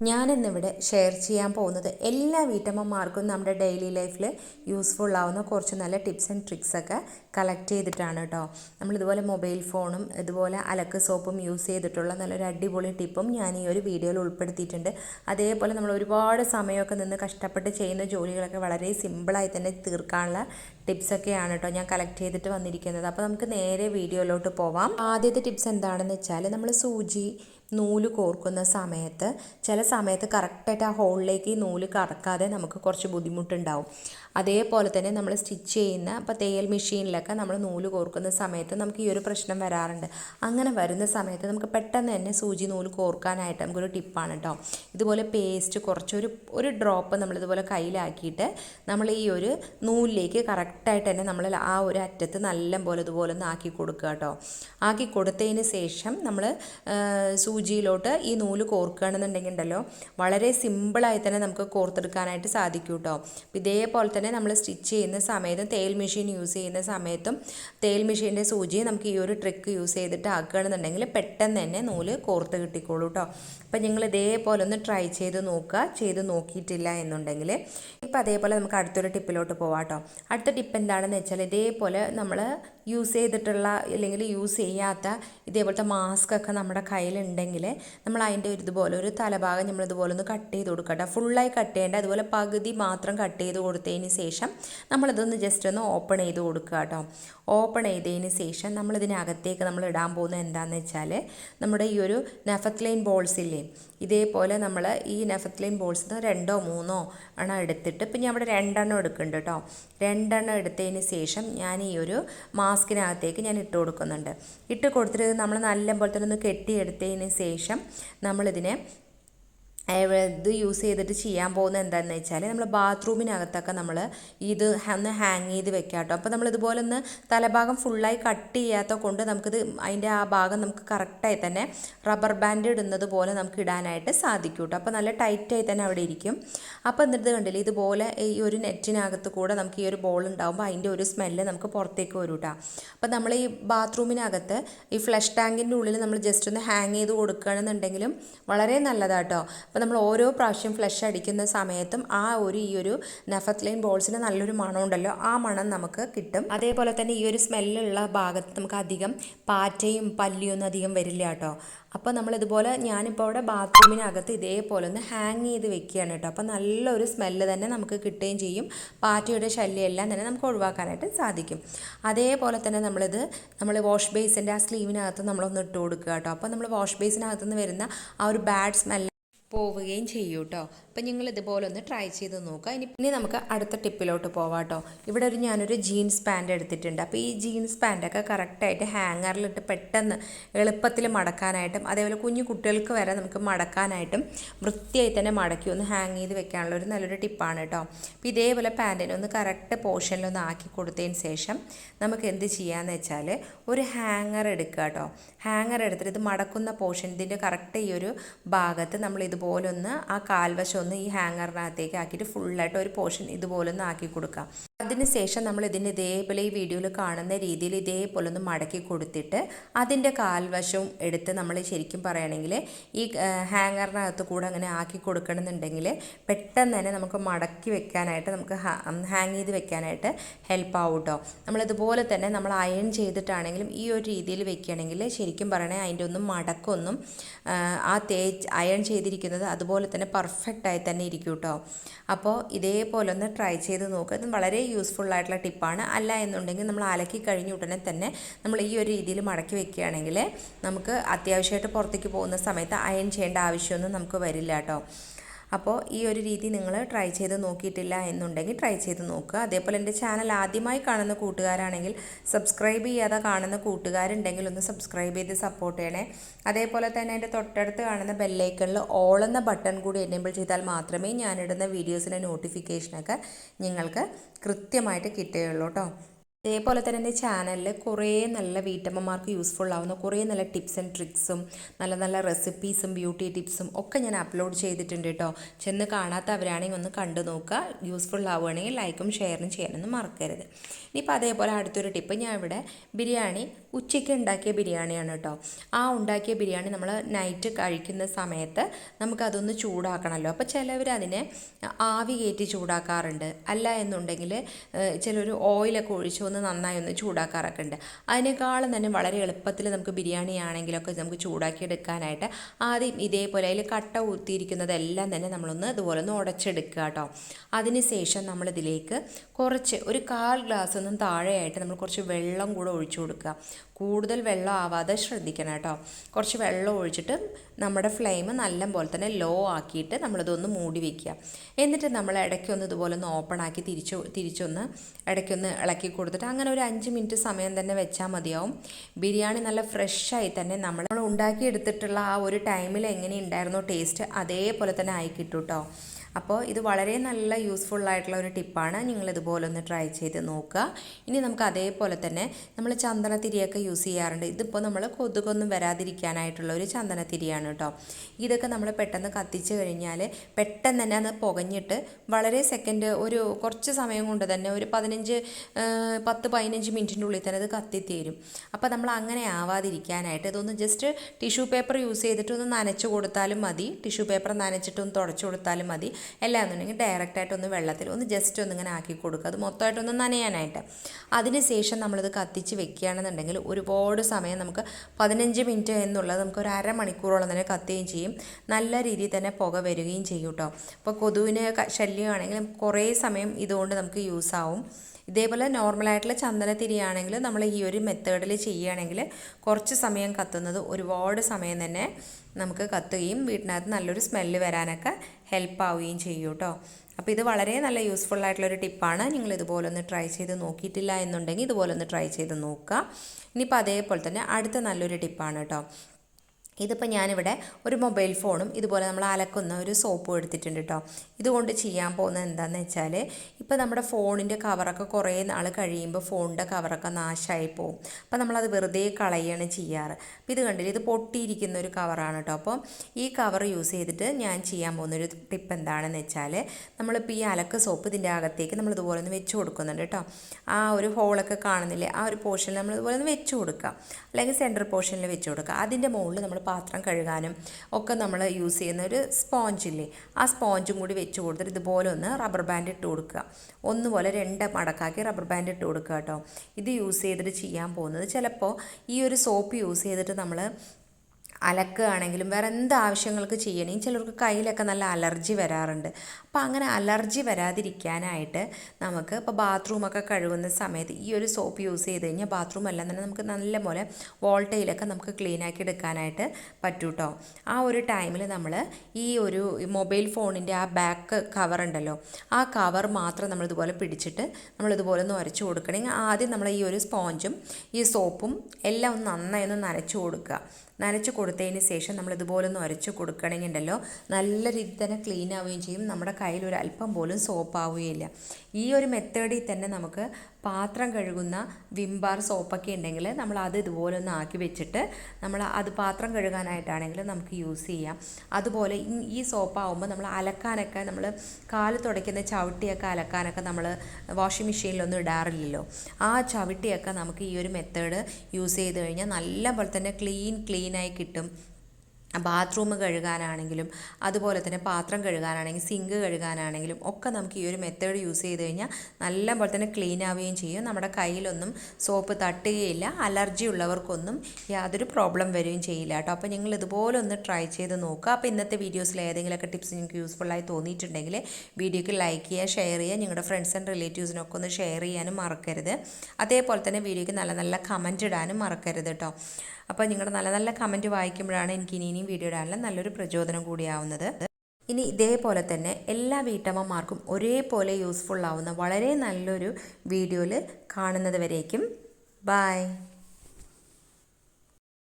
ഞാനിന്നിവിടെ ഷെയർ ചെയ്യാൻ പോകുന്നത് എല്ലാ വീട്ടമ്മമാർക്കും നമ്മുടെ ഡെയിലി ലൈഫിൽ യൂസ്ഫുൾ ആവുന്ന കുറച്ച് നല്ല ടിപ്സ് ആൻഡ് ട്രിക്സ് ഒക്കെ കളക്ട് ചെയ്തിട്ടാണ് കേട്ടോ നമ്മളിതുപോലെ മൊബൈൽ ഫോണും ഇതുപോലെ അലക്ക് സോപ്പും യൂസ് ചെയ്തിട്ടുള്ള നല്ലൊരു അടിപൊളി ടിപ്പും ഞാൻ ഈ ഒരു വീഡിയോയിൽ ഉൾപ്പെടുത്തിയിട്ടുണ്ട്. അതേപോലെ നമ്മൾ ഒരുപാട് സമയമൊക്കെ നിന്ന് കഷ്ടപ്പെട്ട് ചെയ്യുന്ന ജോലികളൊക്കെ വളരെ സിമ്പിളായി തന്നെ തീർക്കാനുള്ള ടിപ്സൊക്കെയാണ് കേട്ടോ ഞാൻ കളക്ട് ചെയ്തിട്ട് വന്നിരിക്കുന്നത്. അപ്പോൾ നമുക്ക് നേരെ വീഡിയോയിലോട്ട് പോവാം. ആദ്യത്തെ ടിപ്സ് എന്താണെന്ന് വെച്ചാൽ നമ്മൾ സൂചി നൂൽ കോർക്കുന്ന സമയത്ത് ചില സമയത്ത് കറക്റ്റായിട്ട് ആ ഹോളിലേക്ക് ഈ നൂൽ കറക്കാതെ നമുക്ക് കുറച്ച് ബുദ്ധിമുട്ടുണ്ടാവും. അതേപോലെ തന്നെ നമ്മൾ സ്റ്റിച്ച് ചെയ്യുന്ന ഇപ്പോൾ തേയൽ മെഷീനിലൊക്കെ നമ്മൾ നൂൽ കോർക്കുന്ന സമയത്ത് നമുക്ക് ഈ ഒരു പ്രശ്നം വരാറുണ്ട്. അങ്ങനെ വരുന്ന സമയത്ത് നമുക്ക് പെട്ടെന്ന് തന്നെ സൂചി നൂൽ കോർക്കാനായിട്ട് നമുക്കൊരു ടിപ്പാണ് കേട്ടോ ഇതുപോലെ പേസ്റ്റ് കുറച്ചൊരു ഒരു ഡ്രോപ്പ് നമ്മളിതുപോലെ കയ്യിലാക്കിയിട്ട് നമ്മൾ ഈ ഒരു നൂലിലേക്ക് കറക്റ്റായിട്ട് തന്നെ നമ്മൾ ആ ഒരു അറ്റത്ത് നല്ല പോലെ ഇതുപോലെ ഒന്ന് ആക്കി കൊടുക്കുക കേട്ടോ. ആക്കി കൊടുത്തതിന് ശേഷം നമ്മൾ സൂചിയിലോട്ട് ഈ നൂൽ കോർക്കുകയാണെന്നുണ്ടെങ്കിൽ ഉണ്ടല്ലോ വളരെ സിമ്പിളായി തന്നെ നമുക്ക് കോർത്തെടുക്കാനായിട്ട് സാധിക്കും കേട്ടോ ഇതേപോലെ തന്നെ നമ്മൾ സ്റ്റിച്ച് ചെയ്യുന്ന സമയത്തും തേൽ മെഷീൻ യൂസ് ചെയ്യുന്ന സമയത്തും തേൽ മെഷീന്റെ സൂചി നമുക്ക് ഈ ഒരു ട്രിക്ക് യൂസ് ചെയ്തിട്ട് ആക്കുകയാണെന്നുണ്ടെങ്കിൽ പെട്ടെന്ന് തന്നെ നൂൽ കോർത്ത് കിട്ടിക്കോളൂ കേട്ടോ അപ്പം നിങ്ങൾ ഇതേപോലെ ഒന്ന് ട്രൈ ചെയ്ത് നോക്കുക ചെയ്ത് നോക്കിയിട്ടില്ല എന്നുണ്ടെങ്കിൽ ഇപ്പം അതേപോലെ നമുക്ക് അടുത്തൊരു ടിപ്പിലോട്ട് പോവാം കേട്ടോ അടുത്ത ടിപ്പ് എന്താണെന്ന് വെച്ചാൽ ഇതേപോലെ നമ്മൾ യൂസ് ചെയ്തിട്ടുള്ള അല്ലെങ്കിൽ യൂസ് ചെയ്യാത്ത ഇതേപോലത്തെ മാസ്ക് ഒക്കെ നമ്മുടെ കയ്യിലുണ്ടെങ്കിൽ നമ്മൾ അതിന്റെ ഇതുപോലെ ഒരു തലഭാഗം നമ്മൾ ഇതുപോലെ ഒന്ന് കട്ട് ചെയ്ത് കൊടുക്കട്ടെ ഫുള്ളായി കട്ട് ചെയ്യേണ്ട അതുപോലെ പകുതി മാത്രം കട്ട് ചെയ്ത് കൊടുത്തതിന് ശേഷം നമ്മളിതൊന്ന് ജസ്റ്റ് ഒന്ന് ഓപ്പൺ ചെയ്ത് കൊടുക്കുക കേട്ടോ. ഓപ്പൺ ചെയ്തതിന് ശേഷം നമ്മളിതിനകത്തേക്ക് നമ്മൾ ഇടാൻ പോകുന്നത് എന്താണെന്ന് വെച്ചാൽ നമ്മുടെ ഈ ഒരു നെഫത്ലൈൻ ബോൾസ് ഇല്ലേ ഇതേപോലെ നമ്മൾ ഈ നെഫത്ലിൻ ബോൾസ് രണ്ടോ മൂന്നോ എണ്ണം എടുത്തിട്ട് ഇപ്പം ഞാൻ ഇവിടെ രണ്ടെണ്ണം എടുക്കുന്നുണ്ട് കേട്ടോ രണ്ടെണ്ണം എടുത്തതിന് ശേഷം ഞാൻ ഈ ഒരു മാസ്കിനകത്തേക്ക് ഞാൻ ഇട്ട് കൊടുക്കുന്നുണ്ട്. ഇട്ട് കൊടുത്തിട്ട് നമ്മൾ നല്ല പോലെ തന്നെ ഒന്ന് കെട്ടിയെടുത്തതിന് ശേഷം നമ്മളിതിനെ ഇത് യൂസ് ചെയ്തിട്ട് ചെയ്യാൻ പോകുന്നത് എന്താണെന്ന് വെച്ചാൽ നമ്മൾ ബാത്റൂമിനകത്തൊക്കെ നമ്മൾ ഇത് ഒന്ന് ഹാങ് ചെയ്ത് വെക്കാം കേട്ടോ അപ്പോൾ നമ്മളിതുപോലെ ഒന്ന് തലഭാഗം ഫുള്ളായി കട്ട് ചെയ്യാത്ത കൊണ്ട് നമുക്കിത് അതിന്റെ ആ ഭാഗം നമുക്ക് കറക്റ്റായി തന്നെ റബ്ബർ ബാൻഡ് ഇടുന്നത് പോലെ നമുക്ക് ഇടാനായിട്ട് സാധിക്കും കേട്ടോ അപ്പോൾ നല്ല ടൈറ്റായി തന്നെ അവിടെ ഇരിക്കും. അപ്പോൾ എന്നിട്ട് കണ്ടില്ലേ ഇതുപോലെ ഈ ഒരു നെറ്റിനകത്ത് കൂടെ നമുക്ക് ഈ ഒരു ബോൾ ഉണ്ടാകുമ്പോൾ അതിന്റെ ഒരു സ്മെല്ല് നമുക്ക് പുറത്തേക്ക് വരും കേട്ടോ അപ്പോൾ നമ്മൾ ഈ ബാത്റൂമിനകത്ത് ഈ ഫ്ലഷ് ടാങ്കിന്റെ ഉള്ളിൽ നമ്മൾ ജസ്റ്റ് ഒന്ന് ഹാങ് ചെയ്ത് കൊടുക്കുകയാണെന്നുണ്ടെങ്കിലും വളരെ നല്ലതാട്ടോ അപ്പോൾ നമ്മൾ ഓരോ പ്രാവശ്യം ഫ്ലഷ് അടിക്കുന്ന സമയത്തും ആ ഒരു ഈ ഒരു നെഫത്ലൈൻ ബോൾസിന് നല്ലൊരു മണം ഉണ്ടല്ലോ. ആ മണം നമുക്ക് കിട്ടും. അതേപോലെ തന്നെ ഈ ഒരു സ്മെല്ലുള്ള ഭാഗത്ത് നമുക്ക് അധികം പാറ്റയും പല്ലിയൊന്നും അധികം വരില്ല കേട്ടോ. അപ്പോൾ നമ്മൾ ഇതുപോലെ ഞാനിപ്പോൾ അവിടെ ബാത്റൂമിനകത്ത് ഇതേപോലെ ഒന്ന് ഹാങ് ചെയ്ത് വെക്കുകയാണ് കേട്ടോ. അപ്പോൾ നല്ലൊരു സ്മെല്ല് തന്നെ നമുക്ക് കിട്ടുകയും ചെയ്യും. പാറ്റയുടെ ശല്യമെല്ലാം തന്നെ നമുക്ക് ഒഴിവാക്കാനായിട്ട് സാധിക്കും. അതേപോലെ തന്നെ നമ്മളിത് നമ്മൾ വാഷ് ബേസിന്റെ ആ സ്ലീവിനകത്ത് നമ്മളൊന്ന് ഇട്ട് കൊടുക്കുക കേട്ടോ. അപ്പോൾ നമ്മൾ വാഷ് ബേസിനകത്ത് നിന്ന് വരുന്ന ആ ഒരു ബാഡ് സ്മെല്ല് പോവുകയും ചെയ്യും കേട്ടോ അപ്പം നിങ്ങൾ ഇതുപോലെ ഒന്ന് ട്രൈ ചെയ്ത് നോക്കുക. ഇനി ഇനി നമുക്ക് അടുത്ത ടിപ്പിലോട്ട് പോവാം കേട്ടോ ഇവിടെ ഒരു ഞാനൊരു ജീൻസ് പാന്റ് എടുത്തിട്ടുണ്ട്. അപ്പോൾ ഈ ജീൻസ് പാന്റൊക്കെ കറക്റ്റായിട്ട് ഹാങ്ങറിലിട്ട് പെട്ടെന്ന് എളുപ്പത്തിൽ മടക്കാനായിട്ടും അതേപോലെ കുഞ്ഞു കുട്ടികൾക്ക് വരെ നമുക്ക് മടക്കാനായിട്ടും വൃത്തിയായി തന്നെ മടക്കി ഒന്ന് ഹാങ് ചെയ്ത് വെക്കാനുള്ള ഒരു നല്ലൊരു ടിപ്പാണ് കേട്ടോ അപ്പോൾ ഇതേപോലെ പാന്റിനെ ഒന്ന് കറക്റ്റ് പോർഷനിലൊന്ന് ആക്കി കൊടുത്തതിന് ശേഷം നമുക്ക് എന്ത് ചെയ്യാമെന്ന് വെച്ചാൽ ഒരു ഹാങ്ങർ എടുക്കുക കേട്ടോ ഹാങ്ങർ എടുത്തിട്ട് ഇത് മടക്കുന്ന പോർഷൻ ഇതിന്റെ കറക്റ്റ് ഈ ഒരു ഭാഗത്ത് നമ്മൾ ഇതുപോലെ ഒന്ന് ആ കാൽവശം ഒന്ന് ഈ ഹാങ്ങറിനകത്തേക്ക് ആക്കിയിട്ട് ഫുള്ളായിട്ട് ഒരു പോർഷൻ ഇതുപോലൊന്ന് ആക്കി കൊടുക്കാം. അതിനുശേഷം നമ്മൾ ഇതിന് ഇതേപോലെ ഈ വീഡിയോയിൽ കാണുന്ന രീതിയിൽ ഇതേപോലെ ഒന്ന് മടക്കി കൊടുത്തിട്ട് അതിന്റെ കാൽവശവും എടുത്ത് നമ്മൾ ശരിക്കും പറയുകയാണെങ്കിൽ ഈ ഹാങ്ങറിനകത്ത് കൂടെ അങ്ങനെ ആക്കി കൊടുക്കണമെന്നുണ്ടെങ്കിൽ പെട്ടെന്ന് തന്നെ നമുക്ക് മടക്കി വെക്കാനായിട്ട് നമുക്ക് ഹാങ് ചെയ്ത് വെക്കാനായിട്ട് ഹെൽപ്പ് ആവും കേട്ടോ. നമ്മളിതുപോലെ തന്നെ നമ്മൾ അയൺ ചെയ്തിട്ടാണെങ്കിലും ഈ ഒരു രീതിയിൽ വെക്കുകയാണെങ്കിൽ ശരിക്കും പറയണേ അതിന്റെ ഒന്നും മടക്കൊന്നും ആ തേച്ച് അയൺ ചെയ്തിരിക്കുന്നത് അതുപോലെ തന്നെ പെർഫെക്റ്റ് ആയി തന്നെ ഇരിക്കും കേട്ടോ. അപ്പോൾ ഇതേപോലെ ഒന്ന് ട്രൈ ചെയ്ത് നോക്കുക ഇത് വളരെ യൂസ്ഫുൾ ആയിട്ടുള്ള ടിപ്പാണ് അല്ല എന്നുണ്ടെങ്കിൽ നമ്മൾ അലക്കി കഴിഞ്ഞ ഉടനെ തന്നെ നമ്മൾ ഈ ഒരു രീതിയിൽ മടക്കി വെക്കുകയാണെങ്കിൽ നമുക്ക് അത്യാവശ്യമായിട്ട് പുറത്തേക്ക് പോകുന്ന സമയത്ത് അയൺ ചെയ്യേണ്ട ആവശ്യമൊന്നും നമുക്ക് വരില്ല കേട്ടോ. അപ്പോൾ ഈ ഒരു രീതി നിങ്ങൾ ട്രൈ ചെയ്ത് നോക്കിയിട്ടില്ല എന്നുണ്ടെങ്കിൽ ട്രൈ ചെയ്ത് നോക്കുക. അതേപോലെ എന്റെ ചാനൽ ആദ്യമായി കാണുന്ന കൂട്ടുകാരാണെങ്കിൽ സബ്സ്ക്രൈബ് ചെയ്യാതെ കാണുന്ന കൂട്ടുകാരുണ്ടെങ്കിൽ ഒന്ന് സബ്സ്ക്രൈബ് ചെയ്ത് സപ്പോർട്ട് ചെയ്യണേ. അതേപോലെ തന്നെ എന്റെ തൊട്ടടുത്ത് കാണുന്ന ബെല്ലൈക്കണിൽ ഓൾ എന്ന ബട്ടൺ കൂടി എനേബിൾ ചെയ്താൽ മാത്രമേ ഞാനിടുന്ന വീഡിയോസിന്റെ നോട്ടിഫിക്കേഷനൊക്കെ നിങ്ങൾക്ക് കൃത്യമായിട്ട് കിട്ടുകയുള്ളൂ കേട്ടോ അതേപോലെ തന്നെ എന്റെ ചാനലിൽ കുറേ നല്ല വീട്ടമ്മമാർക്ക് യൂസ്ഫുൾ ആവുന്ന കുറേ നല്ല ടിപ്സ് ആൻഡ് ട്രിക്സും നല്ല നല്ല റെസിപ്പീസും ബ്യൂട്ടി ടിപ്സും ഒക്കെ ഞാൻ അപ്ലോഡ് ചെയ്തിട്ടുണ്ട് കേട്ടോ ചെന്ന് കാണാത്തവരാണെങ്കിൽ ഒന്ന് കണ്ടു നോക്കുക. യൂസ്ഫുൾ ആവുകയാണെങ്കിൽ ലൈക്കും ഷെയറും ചെയ്യാനൊന്നും മറക്കരുത്. ഇനിയിപ്പോൾ അതേപോലെ അടുത്തൊരു ടിപ്പ് ഞാൻ ഇവിടെ ബിരിയാണി ഉച്ചയ്ക്ക് ഉണ്ടാക്കിയ ബിരിയാണിയാണ് കേട്ടോ ആ ഉണ്ടാക്കിയ ബിരിയാണി നമ്മൾ നൈറ്റ് കഴിക്കുന്ന സമയത്ത് നമുക്കതൊന്ന് ചൂടാക്കണമല്ലോ അപ്പോൾ ചിലവർ അതിനെ ആവി കയറ്റി ചൂടാക്കാറുണ്ട്. അല്ല എന്നുണ്ടെങ്കിൽ ചിലർ ഓയിലൊക്കെ ഒഴിച്ച് ഒന്ന് നന്നായി ഒന്ന് ചൂടാക്കാറൊക്കെ ഉണ്ട്. അതിനേക്കാളും തന്നെ വളരെ എളുപ്പത്തിൽ നമുക്ക് ബിരിയാണി ആണെങ്കിലൊക്കെ നമുക്ക് ചൂടാക്കി എടുക്കാനായിട്ട് ആദ്യം ഇതേപോലെ അതിൽ കട്ട ഊത്തിയിരിക്കുന്നതെല്ലാം തന്നെ നമ്മളൊന്ന് ഇതുപോലെ ഒന്ന് ഉടച്ചെടുക്കുക കേട്ടോ. അതിനുശേഷം നമ്മളിതിലേക്ക് കുറച്ച് ഒരു കാൽ ഗ്ലാസ് ഒന്നും താഴെയായിട്ട് നമ്മൾ കുറച്ച് വെള്ളം കൂടെ ഒഴിച്ചു കൊടുക്കുക. കൂടുതൽ വെള്ളം ആവാതെ ശ്രദ്ധിക്കണം കേട്ടോ. കുറച്ച് വെള്ളം ഒഴിച്ചിട്ട് നമ്മുടെ ഫ്ലെയിം നല്ല പോലെ തന്നെ ലോ ആക്കിയിട്ട് നമ്മളിതൊന്ന് മൂടി വെക്കുക. എന്നിട്ട് നമ്മൾ ഇടയ്ക്കൊന്ന് ഇതുപോലെ ഒന്ന് ഓപ്പൺ ആക്കി തിരിച്ചു തിരിച്ചൊന്ന് ഇടയ്ക്കൊന്ന് ഇളക്കി കൊടുത്തിട്ട് അങ്ങനെ ഒരു അഞ്ച് മിനിറ്റ് സമയം തന്നെ വെച്ചാൽ മതിയാവും. ബിരിയാണി നല്ല ഫ്രഷായി തന്നെ നമ്മൾ ഉണ്ടാക്കിയെടുത്തിട്ടുള്ള ആ ഒരു ടൈമിൽ എങ്ങനെ ഉണ്ടായിരുന്നോ ടേസ്റ്റ് അതേപോലെ തന്നെ ആയി കിട്ടും കേട്ടോ അപ്പോൾ ഇത് വളരെ നല്ല യൂസ്ഫുൾ ആയിട്ടുള്ള ഒരു ടിപ്പാണ് നിങ്ങൾ ഇതുപോലെ ഒന്ന് ട്രൈ ചെയ്ത് നോക്കുക. ഇനി നമുക്ക് അതേപോലെ തന്നെ നമ്മൾ ചന്ദനത്തിരിയൊക്കെ യൂസ് ചെയ്യാറുണ്ട്. ഇതിപ്പോൾ നമ്മൾ കൊതുകൊന്നും വരാതിരിക്കാനായിട്ടുള്ള ഒരു ചന്ദനത്തിരിയാണ് കേട്ടോ. ഇതൊക്കെ നമ്മൾ പെട്ടെന്ന് കത്തിച്ച് കഴിഞ്ഞാൽ പെട്ടെന്ന് തന്നെ അത് പുകഞ്ഞിട്ട് വളരെ സെക്കൻഡ് ഒരു കുറച്ച് സമയം കൊണ്ട് തന്നെ ഒരു പതിനഞ്ച് പത്ത് പതിനഞ്ച് മിനിറ്റിന്റെ ഉള്ളിൽ തന്നെ അത് കത്തിത്തീരും. അപ്പോൾ നമ്മൾ അങ്ങനെ ആവാതിരിക്കാനായിട്ട് ഇതൊന്ന് ജസ്റ്റ് ടിഷ്യൂ പേപ്പർ യൂസ് ചെയ്തിട്ട് ഒന്ന് നനച്ച് കൊടുത്താലും മതി. ടിഷ്യൂ പേപ്പർ നനച്ചിട്ടൊന്ന് തുടച്ചു കൊടുത്താലും മതി. എന്നുണ്ടെങ്കിൽ ഡയറക്റ്റായിട്ടൊന്ന് വെള്ളത്തിൽ ഒന്ന് ജസ്റ്റ് ഒന്ന് ഇങ്ങനെ ആക്കി കൊടുക്കുക. അത് മൊത്തമായിട്ടൊന്ന് നനയാനായിട്ട്. അതിന് ശേഷം നമ്മളിത് കത്തിച്ച് വെക്കുകയാണെന്നുണ്ടെങ്കിൽ ഒരുപാട് സമയം നമുക്ക് പതിനഞ്ച് മിനിറ്റ് എന്നുള്ളത് നമുക്ക് ഒരു അരമണിക്കൂറോളം തന്നെ കത്തുകയും ചെയ്യും. നല്ല രീതിയിൽ തന്നെ പുക വരികയും ചെയ്യും കേട്ടോ അപ്പോൾ കൊതുവിന് ശല്യമാണെങ്കിൽ കുറേ സമയം ഇതുകൊണ്ട് നമുക്ക് യൂസ് ആവും. ഇതേപോലെ നോർമലായിട്ടുള്ള ചന്ദനത്തിരിയാണെങ്കിൽ നമ്മൾ ഈ ഒരു മെത്തേഡിൽ ചെയ്യുകയാണെങ്കിൽ കുറച്ച് സമയം കത്തുന്നത് ഒരുപാട് സമയം തന്നെ നമുക്ക് കത്തുകയും വീട്ടിനകത്ത് നല്ലൊരു സ്മെല്ല് വരാനൊക്കെ ഹെൽപ്പ് ആവുകയും ചെയ്യും കേട്ടോ അപ്പോൾ ഇത് വളരെ നല്ല യൂസ്ഫുൾ ആയിട്ടുള്ള ഒരു ടിപ്പാണ്. നിങ്ങൾ ഇതുപോലെ ഒന്ന് ട്രൈ ചെയ്ത് നോക്കിയിട്ടില്ല എന്നുണ്ടെങ്കിൽ ഇതുപോലെ ഒന്ന് ട്രൈ ചെയ്ത് നോക്കുക. ഇനിയിപ്പോൾ അതേപോലെ തന്നെ അടുത്ത നല്ലൊരു ടിപ്പാണ് കേട്ടോ ഇതിപ്പോൾ ഞാനിവിടെ ഒരു മൊബൈൽ ഫോണും ഇതുപോലെ നമ്മൾ അലക്കുന്ന ഒരു സോപ്പും എടുത്തിട്ടുണ്ട് കേട്ടോ ഇതുകൊണ്ട് ചെയ്യാൻ പോകുന്നത് എന്താണെന്ന് വെച്ചാൽ ഇപ്പോൾ നമ്മുടെ ഫോണിന്റെ കവറൊക്കെ കുറേ നാൾ കഴിയുമ്പോൾ ഫോണിന്റെ കവറൊക്കെ നാശമായി പോകും അപ്പോൾ നമ്മളത് വെറുതെ കളയാണ് ചെയ്യാറ്. അപ്പോൾ ഇത് കണ്ടില്ല? ഇത് പൊട്ടിയിരിക്കുന്ന ഒരു കവറാണ് കേട്ടോ അപ്പോൾ ഈ കവർ യൂസ് ചെയ്തിട്ട് ഞാൻ ചെയ്യാൻ പോകുന്നൊരു ടിപ്പ് എന്താണെന്ന് വെച്ചാൽ നമ്മളിപ്പോൾ ഈ അലക്ക് സോപ്പ് ഇതിന്റെ അകത്തേക്ക് നമ്മൾ ഇതുപോലെ ഒന്ന് വെച്ച് കൊടുക്കുന്നുണ്ട് കേട്ടോ ആ ഒരു ഹോളൊക്കെ കാണുന്നില്ലേ? ആ ഒരു പോർഷനിൽ നമ്മൾ ഇതുപോലെ ഒന്ന് വെച്ച് കൊടുക്കുക അല്ലെങ്കിൽ സെന്റർ പോർഷനിൽ വെച്ച് കൊടുക്കുക അതിന്റെ മുകളിൽ നമ്മൾ പാത്രം കഴുകാനും ഒക്കെ നമ്മൾ യൂസ് ചെയ്യുന്ന ഒരു സ്പോഞ്ച് ഇല്ലേ? ആ സ്പോഞ്ചും കൂടി വെച്ച് കൊടുത്തിട്ട് ഇതുപോലെ ഒന്ന് റബ്ബർ ബാൻഡ് ഇട്ട് കൊടുക്കുക. ഒന്നുപോലെ രണ്ട് മടക്കാക്കി റബ്ബർ ബാൻഡ് ഇട്ട് കൊടുക്കുക കേട്ടോ. ഇത് യൂസ് ചെയ്തിട്ട് ചെയ്യാൻ പോകുന്നത്. ചിലപ്പോൾ ഈ ഒരു സോപ്പ് യൂസ് ചെയ്തിട്ട് നമ്മൾ അലക്കുകയാണെങ്കിലും വേറെ എന്ത് ആവശ്യങ്ങൾക്ക് ചെയ്യണമെങ്കിൽ ചിലർക്ക് കയ്യിലൊക്കെ നല്ല അലർജി വരാറുണ്ട്. അപ്പോൾ അങ്ങനെ അലർജി വരാതിരിക്കാനായിട്ട് നമുക്ക് ഇപ്പോൾ ബാത്റൂമൊക്കെ കഴുകുന്ന സമയത്ത് ഈ ഒരു സോപ്പ് യൂസ് ചെയ്ത് കഴിഞ്ഞാൽ ബാത്റൂം എല്ലാം തന്നെ നമുക്ക് നല്ല പോലെ വോൾട്ടയിലൊക്കെ നമുക്ക് ക്ലീൻ ആക്കി എടുക്കാനായിട്ട് പറ്റും കേട്ടോ ആ ഒരു ടൈമിൽ നമ്മൾ ഈ ഒരു മൊബൈൽ ഫോണിന്റെ ആ ബാക്ക് കവർ ഉണ്ടല്ലോ ആ കവർ മാത്രം നമ്മൾ ഇതുപോലെ പിടിച്ചിട്ട് നമ്മൾ ഇതുപോലെ ഒന്ന് ഉരച്ചു കൊടുക്കണമെങ്കിൽ ആദ്യം നമ്മൾ ഈ ഒരു സ്പോഞ്ചും ഈ സോപ്പും എല്ലാം ഒന്ന് നന്നായി ഒന്ന് നനച്ചു കൊടുക്കുക. നനച്ച് കൊടുത്തതിന് ശേഷം നമ്മൾ ഇതുപോലെ ഒന്ന് ഉരച്ച് കൊടുക്കണമെങ്കിൽ ഉണ്ടല്ലോ നല്ല രീതിയിൽ തന്നെ ക്ലീൻ ആവുകയും ചെയ്യും. നമ്മുടെ കയ്യിൽ ഒരു അല്പം പോലും സോപ്പ് ആവുകയില്ല. ഈ ഒരു മെത്തേഡിൽ തന്നെ നമുക്ക് പാത്രം കഴുകുന്ന വിംബാർ സോപ്പൊക്കെ ഉണ്ടെങ്കിൽ നമ്മൾ അത് ഇതുപോലെ ഒന്ന് ആക്കി വെച്ചിട്ട് നമ്മൾ അത് പാത്രം കഴുകാനായിട്ടാണെങ്കിൽ നമുക്ക് യൂസ് ചെയ്യാം. അതുപോലെ ഈ സോപ്പാവുമ്പോൾ നമ്മൾ അലക്കാനൊക്കെ നമ്മൾ കാൽ തുടയ്ക്കുന്ന ചവിട്ടിയൊക്കെ അലക്കാനൊക്കെ നമ്മൾ വാഷിംഗ് മെഷീനിലൊന്നും ഇടാറില്ലല്ലോ. ആ ചവിട്ടിയൊക്കെ നമുക്ക് ഈ ഒരു മെത്തേഡ് യൂസ് ചെയ്ത് കഴിഞ്ഞാൽ നല്ല പോലെ തന്നെ ക്ലീൻ ക്ലീനായി കിട്ടും. ബാത്റൂം കഴുകാനാണെങ്കിലും അതുപോലെ തന്നെ പാത്രം കഴുകാനാണെങ്കിലും സിങ്ക് കഴുകാനാണെങ്കിലും ഒക്കെ നമുക്ക് ഈ ഒരു മെത്തേഡ് യൂസ് ചെയ്ത് കഴിഞ്ഞാൽ നല്ല പോലെ തന്നെ ക്ലീൻ ആവുകയും ചെയ്യും. നമ്മുടെ കയ്യിലൊന്നും സോപ്പ് തട്ടുകയില്ല അലർജി ഉള്ളവർക്കൊന്നും യാതൊരു പ്രോബ്ലം വരികയും ചെയ്യില്ല കേട്ടോ. അപ്പോൾ നിങ്ങൾ ഇതുപോലെ ഒന്ന് ട്രൈ ചെയ്ത് നോക്കുക. അപ്പോൾ ഇന്നത്തെ വീഡിയോസിൽ ഏതെങ്കിലുമൊക്കെ ടിപ്സ് നിങ്ങൾക്ക് യൂസ്ഫുള്ളായി തോന്നിയിട്ടുണ്ടെങ്കിൽ വീഡിയോക്ക് ലൈക്ക് ചെയ്യുക ഷെയർ ചെയ്യുക നിങ്ങളുടെ ഫ്രണ്ട്സ് ആൻഡ് റിലേറ്റീവ്സിനൊക്കെ ഒന്ന് ഷെയർ ചെയ്യാനും മറക്കരുത്. അതേപോലെ തന്നെ വീഡിയോയ്ക്ക് നല്ല നല്ല കമന്റ് ഇടാനും മറക്കരുത് കേട്ടോ. അപ്പോൾ നിങ്ങളുടെ നല്ല നല്ല കമന്റ് വായിക്കുമ്പോഴാണ് എനിക്ക് ഇനി ഇനിയും വീഡിയോ ഇടാനുള്ള നല്ലൊരു പ്രചോദനം കൂടിയാവുന്നത്. ഇനി ഇതേപോലെ തന്നെ എല്ലാ വീട്ടമ്മമാർക്കും ഒരേപോലെ യൂസ്ഫുൾ ആവുന്ന വളരെ നല്ലൊരു വീഡിയോയിൽ കാണുന്നത് വരേക്കും. ബായ്